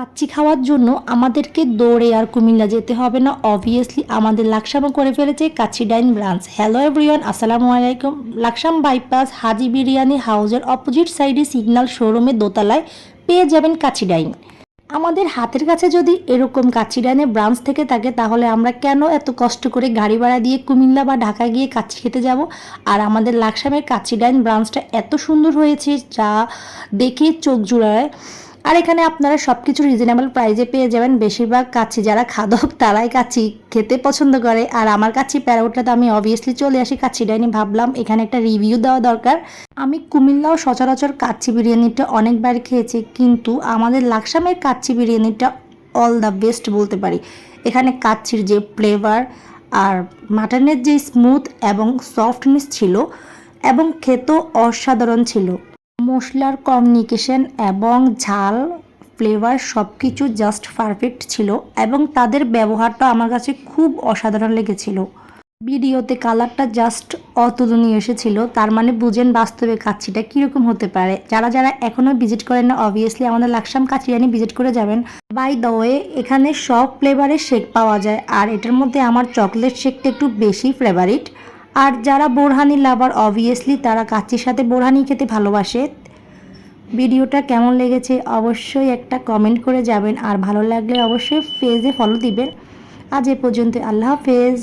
কাচ্চি খাওয়ার জন্য আমাদেরকে দৌড়ে আর কুমিল্লা যেতে হবে না। অবভিয়াসলি আমাদের লাকসামও করে ফেলেছে Kacchi dine branch. Hello everyone আসসালামু আলাইকুম। লাকসাম বাইপাস, হাজি বিরিয়ানি হাউসের অপোজিট সাইডে সিগন্যাল শোরুমে দোতলায় পেয়ে যাবেন কাচ্চি ডাইন। আমাদের হাতের কাছে যদি এরকম কাচ্চি ডাইনের ব্রাঞ্চ থেকে থাকে, তাহলে আমরা কেন এত কষ্ট করে গাড়ি ভাড়া দিয়ে কুমিল্লা বা ঢাকা গিয়ে কাচ্চি খেতে যাব? আর আমাদের লাকসামের কাচ্চি ডাইন ব্রাঞ্চটা এত সুন্দর হয়েছে যা দেখে চোখ জুড়ায় আর এখানে আপনারা সব কিছু রিজনেবল প্রাইজে পেয়ে যাবেন। বেশিরভাগ কাচ্চি যারা খাদক, তারাই কাচ্চি খেতে পছন্দ করে। আর আমার কাচ্চি প্যারা উঠলে আমি অবভিয়াসলি চলে আসি কাচ্চি ডাইনি ভাবলাম, এখানে একটা রিভিউ দেওয়া দরকার। আমি কুমিল্লাও সচরাচর কাচ্চি বিরিয়ানিটা অনেকবার খেয়েছি, কিন্তু আমাদের লাকসামের কাচ্চি বিরিয়ানিটা অল দ্য বেস্ট বলতে পারি। এখানে কাচ্চির যে ফ্লেভার আর মাটনের যে স্মুথ এবং সফটনেস ছিল এবং খেতেও অসাধারণ ছিল। মশলার কমিউনিকেশন এবং ঝাল ফ্লেভার সব কিছু জাস্ট পারফেক্ট ছিল এবং তাদের ব্যবহারটা আমার কাছে খুব অসাধারণ লেগেছিল। ভিডিওতে কালারটা জাস্ট অতুলনীয় এসেছিল, তার মানে বুঝেন বাস্তবে কাচ্চিটা কীরকম হতে পারে। যারা যারা এখনও ভিজিট করেন না অবভিয়াসলি আমাদের লাকসাম কাচিরানি ভিজিট করে যাবেন। বাই দ্য ওয়ে এখানে সব ফ্লেভারের শেক পাওয়া যায়, আর এটার মধ্যে আমার চকলেট শেকটা একটু বেশি ফ্লেভারিট আর যারা বোরহানি লাভার অবভিয়াসলি তারা কাচ্চির সাথে বোরহানি খেতে ভালোবাসে ভিডিওটা কেমন লেগেছে অবশ্যই একটা কমেন্ট করে যাবেন। আর ভালো লাগলে অবশ্যই ফেজে ফলো দিবেন। আজ এ পর্যন্ত আল্লাহ হাফেজ।